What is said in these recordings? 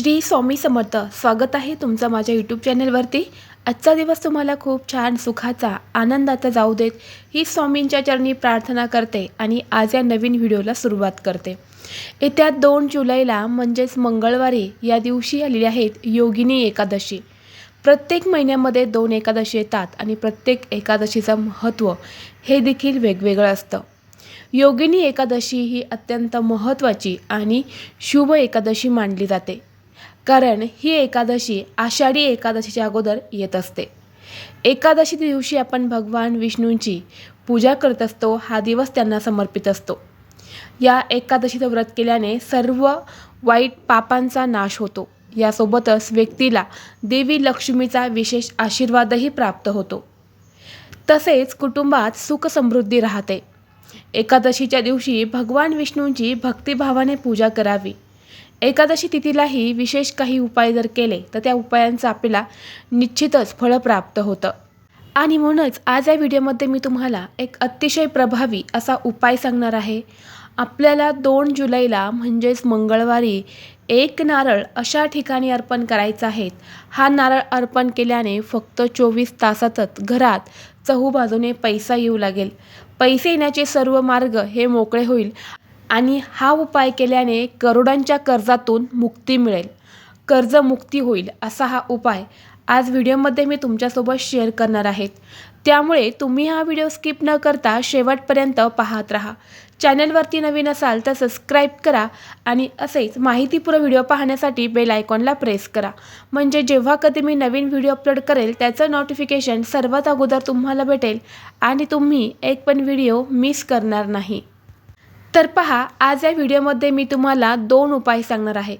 श्री स्वामी समर्थ. स्वागत आहे तुमचं माझ्या यूट्यूब चॅनलवरती आजचा दिवस तुम्हाला खूप छान सुखाचा आनंदाचा जाऊ देत ही स्वामींच्या चरणी प्रार्थना करते आणि आज या नवीन व्हिडिओला सुरुवात करते. येत्या दोन जुलैला म्हणजेच मंगळवारी या दिवशी आलेली आहेत योगिनी एकादशी. प्रत्येक महिन्यामध्ये दोन एकादशी येतात आणि प्रत्येक एकादशीचं महत्त्व हे देखील वेगवेगळं असतं. योगिनी एकादशी ही अत्यंत महत्त्वाची आणि शुभ एकादशी मानली जाते. कारण ही एकादशी आषाढी एकादशीच्या अगोदर येत असते. एकादशी दिवशी आपण भगवान विष्णूंची पूजा करत असतो हा दिवस त्यांना समर्पित असतो. या एकादशीचं व्रत केल्याने सर्व वाईट पापांचा नाश होतो. यासोबतच व्यक्तीला देवी लक्ष्मीचा विशेष आशीर्वादही प्राप्त होतो. तसेच कुटुंबात सुखसमृद्धी राहते. एकादशीच्या दिवशी भगवान विष्णूंची भक्तिभावाने पूजा करावी. एकादशी तिथीलाही विशेष काही उपाय जर केले तर त्या उपायांचं आपल्याला निश्चितच फळ प्राप्त होतं. आणि म्हणूनच आज या व्हिडिओमध्ये मी तुम्हाला एक अतिशय प्रभावी असा उपाय सांगणार आहे. आपल्याला दोन जुलैला म्हणजेच मंगळवारी एक नारळ अशा ठिकाणी अर्पण करायचा आहे. हा नारळ अर्पण केल्याने फक्त चोवीस तासातच घरात चहूबाजूने पैसा येऊ लागेल. पैसे येण्याचे सर्व मार्ग हे मोकळे होईल. आणि हा उपाय केल्याने करोडांच्या कर्जातून मुक्ती मिळेल. कर्जमुक्ती होईल असा हा उपाय आज व्हिडिओमध्ये मी तुमच्यासोबत शेअर करणार आहेत. त्यामुळे तुम्ही हा व्हिडिओ स्किप न करता शेवटपर्यंत पाहत राहा. चॅनलवरती नवीन असाल तर सबस्क्राईब करा आणि असेच माहितीपूर्ण व्हिडिओ पाहण्यासाठी बेल आयकॉनला प्रेस करा. म्हणजे जेव्हा कधी मी नवीन व्हिडिओ अपलोड करेल त्याचं नोटिफिकेशन सर्वात अगोदर तुम्हाला भेटेल आणि तुम्ही एक पण व्हिडिओ मिस करणार नाही. तर पहा आज या व्हिडिओमध्ये मी तुम्हाला दोन उपाय सांगणार आहे.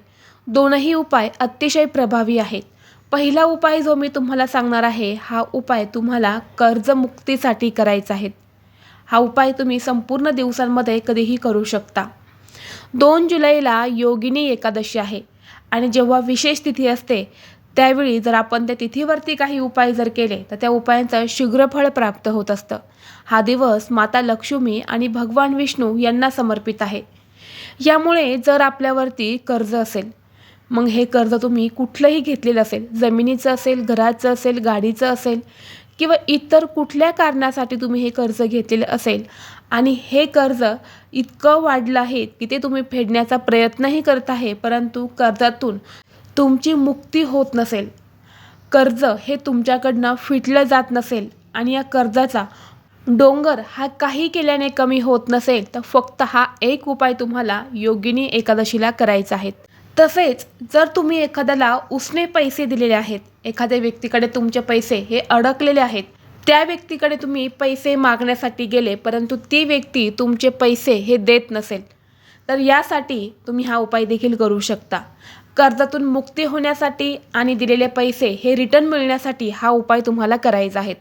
दोनही उपाय अतिशय प्रभावी आहेत. पहिला उपाय जो मी तुम्हाला सांगणार आहे हा उपाय तुम्हाला कर्जमुक्तीसाठी करायचा आहे. हा उपाय तुम्ही संपूर्ण दिवसांमध्ये कधीही करू शकता. दोन जुलैला योगिनी एकादशी आहे आणि जेव्हा विशेष तिथी असते त्यावेळी जर आपण त्या तिथीवरती काही उपाय जर केले तर त्या उपायांचं शीघ्र फळ प्राप्त होत असतं. हा दिवस माता लक्ष्मी आणि भगवान विष्णू यांना समर्पित आहे. यामुळे जर आपल्यावरती कर्ज असेल मग हे कर्ज तुम्ही कुठलंही घेतलेलं असेल जमिनीचं असेल घराचं असेल गाडीचं असेल किंवा इतर कुठल्या कारणासाठी तुम्ही हे कर्ज घेतलेलं असेल आणि हे कर्ज इतकं वाढलं आहे की ते तुम्ही फेडण्याचा प्रयत्नही करत आहे परंतु कर्जातून तुमची मुक्ती होत नसेल. कर्ज हे तुमच्याकडनं फिटलं जात नसेल आणि या कर्जाचा डोंगर हा काही केल्याने कमी होत नसेल तर फक्त हा एक उपाय तुम्हाला योगिनी एकादशीला करायचा आहे. तसेच जर तुम्ही एखाद्याला उसने पैसे दिलेले आहेत एखाद्या व्यक्तीकडे तुमचे पैसे हे अडकलेले आहेत त्या व्यक्तीकडे तुम्ही पैसे मागण्यासाठी गेले परंतु ती व्यक्ती तुमचे पैसे हे देत नसेल तर यासाठी तुम्ही हा उपाय देखील करू शकता. कर्जातून मुक्ती होण्यासाठी आणि दिलेले पैसे हे रिटर्न मिळण्यासाठी हा उपाय तुम्हाला करायचा आहे.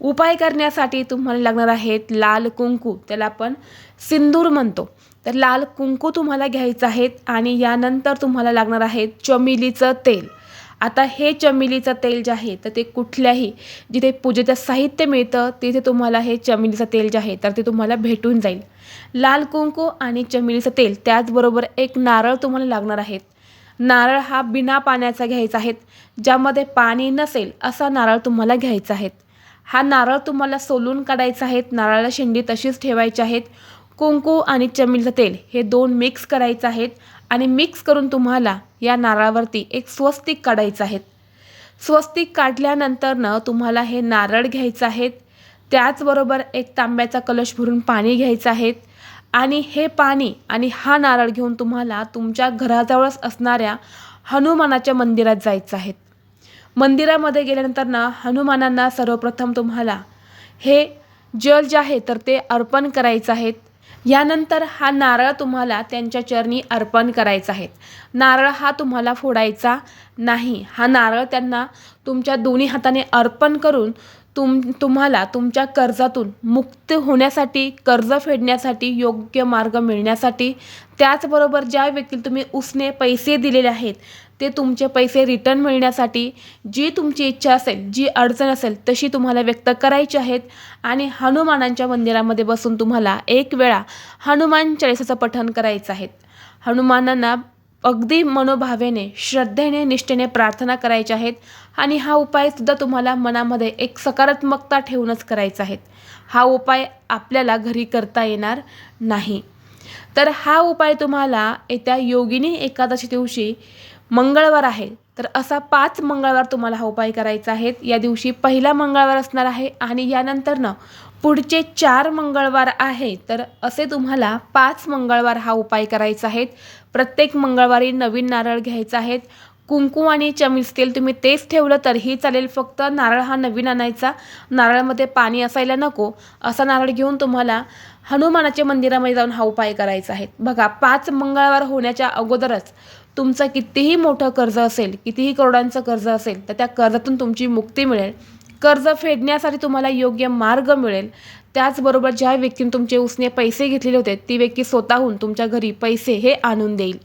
उपाय करण्यासाठी तुम्हाला लागणार आहेत लाल कुंकू. त्याला आपण सिंदूर म्हणतो. तर लाल कुंकू तुम्हाला घ्यायचं आहेत आणि यानंतर तुम्हाला लागणार आहेत चमेलीचं तेल. आता हे चमेलीचं तेल जे आहे तर ते कुठल्याही जिथे पूजेचं साहित्य मिळतं तिथे तुम्हाला हे चमेलीचं तेल जे आहे तर ते तुम्हाला भेटून जाईल. लाल कुंकू आणि चमेलीचं तेल त्याचबरोबर एक नारळ तुम्हाला लागणार आहेत. नारळ हा बिना पाण्याचा घ्यायचा आहे. ज्यामध्ये पाणी नसेल असा नारळ तुम्हाला घ्यायचा आहे. हा नारळ तुम्हाला सोलून काढायचा आहे. नारळाला शेंडी तशीच ठेवायची आहेत कुंकू आणि चमेलीचं तेल हे दोन मिक्स करायचं आहेत आणि मिक्स करून तुम्हाला या नारळावरती एक स्वस्तिक काढायचं आहे स्वस्तिक काढल्यानंतरनं तुम्हाला हे नारळ घ्यायचं आहेत. त्याचबरोबर एक तांब्याचा कलश भरून पाणी घ्यायचं आहे आणि हे पाणी आणि हा नारळ घेऊन तुम्हाला तुमच्या घराजवळच असणाऱ्या हनुमानाच्या मंदिरात जायचं आहेत. मंदिरामध्ये गेल्यानंतर ना हनुमानांना सर्वप्रथम तुम्हाला हे जल जे आहे तर ते अर्पण करायचं आहेत. यानंतर हा नारळ तुम्हाला त्यांच्या चरणी अर्पण करायचा आहे. नारळ हा तुम्हाला फोडायचा नाही. हा नारळ त्यांना तुमच्या दोन्ही हाताने अर्पण करून तुम तुम्हाला तुमच्या कर्जातून मुक्त होण्यासाठी कर्ज फेडण्यासाठी योग्य मार्ग मिळण्यासाठी त्याचबरोबर ज्या व्यक्तीला तुम्ही उसने पैसे दिलेले आहेत ते तुमचे पैसे रिटर्न मिळण्यासाठी जी तुमची इच्छा असेल जी अडचण असेल तशी तुम्हाला व्यक्त करायची आहेत. आणि हनुमानांच्या मंदिरामध्ये बसून तुम्हाला एक वेळा हनुमान चाळीसाचं पठण करायचं आहे. हनुमानांना अगदी मनोभावेने श्रद्धेने निष्ठेने प्रार्थना करायच्या आहेत. आणि हा उपायसुद्धा तुम्हाला मनामध्ये एक सकारात्मकता ठेवूनच करायचा आहे. हा उपाय आपल्याला घरी करता येणार नाही. तर हा उपाय तुम्हाला येत्या योगिनी एकादशी दिवशी मंगळवार आहे. तर असा पाच मंगळवार तुम्हाला हा उपाय करायचा आहे या दिवशी पहिला मंगळवार असणार आहे आणि यानंतरनं पुढचे चार मंगळवार आहे. तर असे तुम्हाला पाच मंगळवार हा उपाय करायचा आहे प्रत्येक मंगळवारी नवीन नारळ घ्यायचा आहेत. कुंकू आणि चमीस तेल तुम्ही तेच ठेवलं तरीही चालेल. फक्त नारळ हा नवीन आणायचा. नारळामध्ये पाणी असायला नको. असा नारळ घेऊन तुम्हाला हनुमानाच्या मंदिरामध्ये जाऊन हा उपाय करायचा आहे. बघा पाच मंगळवार होण्याच्या अगोदरच तुमचं कितीही मोठं कर्ज असेल कितीही करोडांचं कर्ज असेल तर त्या कर्जातून तुमची मुक्ती मिळेल. कर्ज फेडण्यासाठी तुम्हाला योग्य मार्ग मिळेल. त्याचबरोबर ज्या व्यक्तीने तुमचे उसने पैसे घेतलेले होते ती व्यक्ती स्वतःहून तुमच्या घरी पैसे हे आणून देईल.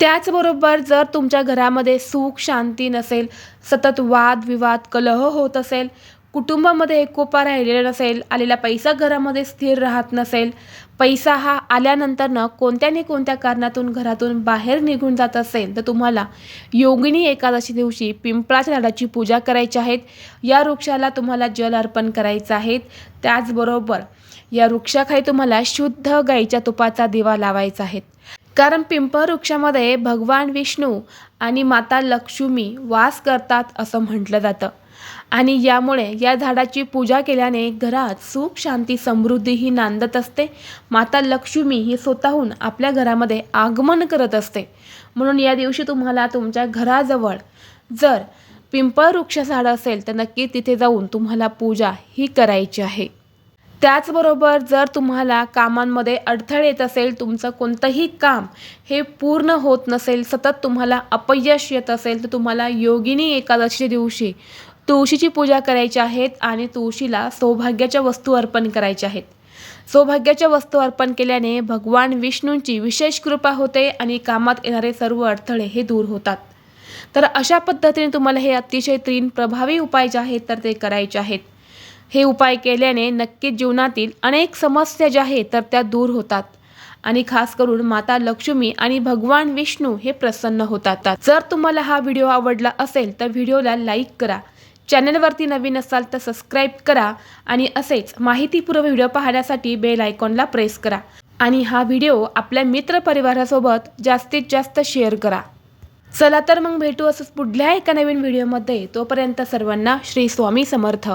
त्याचबरोबर जर तुमच्या घरामध्ये सुख शांती नसेल सतत वाद विवाद कलह होत असेल कुटुंबामध्ये एकोपा राहिलेला नसेल आलेला पैसा घरामध्ये स्थिर राहत नसेल पैसा हा आल्यानंतरनं कोणत्या कोणत्या कारणातून घरातून बाहेर निघून जात असेल तर तुम्हाला योगिनी एकादशी दिवशी पिंपळाच्या झाडाची पूजा करायची आहेत या वृक्षाला तुम्हाला जल अर्पण करायचं आहे. त्याचबरोबर या वृक्षाखाली तुम्हाला शुद्ध गाईच्या तुपाचा दिवा लावायचा आहे. कारण पिंपळ वृक्षामध्ये भगवान विष्णू आणि माता लक्ष्मी वास करतात असं म्हटलं जातं. आणि यामुळे या झाडाची पूजा केल्याने घरात सुख शांती समृद्धी ही नांदत असते. माता लक्ष्मी ही स्वतःहून आपल्या घरामध्ये आगमन करत असते. म्हणून या दिवशी तुम्हाला तुमच्या घराजवळ जर पिंपळ वृक्ष झाड असेल तर नक्की तिथे जाऊन तुम्हाला पूजा ही करायची आहे. त्याचबरोबर जर तुम्हाला कामांमध्ये अडथळे येत असेल तुमचं कोणतंही काम हे पूर्ण होत नसेल सतत तुम्हाला अपयश येत असेल तर तुम्हाला योगिनी एकादशी दिवशी तुळशीची पूजा करायची आहेत आणि तुळशीला सौभाग्याच्या वस्तू अर्पण करायच्या आहेत. सौभाग्याच्या वस्तू अर्पण केल्याने भगवान विष्णूंची विशेष कृपा होते आणि कामात येणारे सर्व अडथळे हे दूर होतात. तर अशा पद्धतीने तुम्हाला हे अतिशय तीन प्रभावी उपाय जे आहेत तर ते करायचे आहेत. हे उपाय केल्याने नक्कीच जीवनातील अनेक समस्या ज्या आहेत तर त्या दूर होतात. आणि खास करून माता लक्ष्मी आणि भगवान विष्णू हे प्रसन्न होतात. जर तुम्हाला हा व्हिडिओ आवडला असेल तर व्हिडिओला लाईक करा. चॅनलवरती नवीन असाल तर सबस्क्राईब करा आणि असेच माहितीपूर्व व्हिडिओ पाहण्यासाठी बेल आयकॉनला प्रेस करा. आणि हा व्हिडिओ आपल्या मित्रपरिवारासोबत जास्तीत जास्त शेअर करा. चला तर मग भेटू असंच पुढल्या एका नवीन व्हिडिओमध्ये. तोपर्यंत सर्वांना श्री स्वामी समर्थ.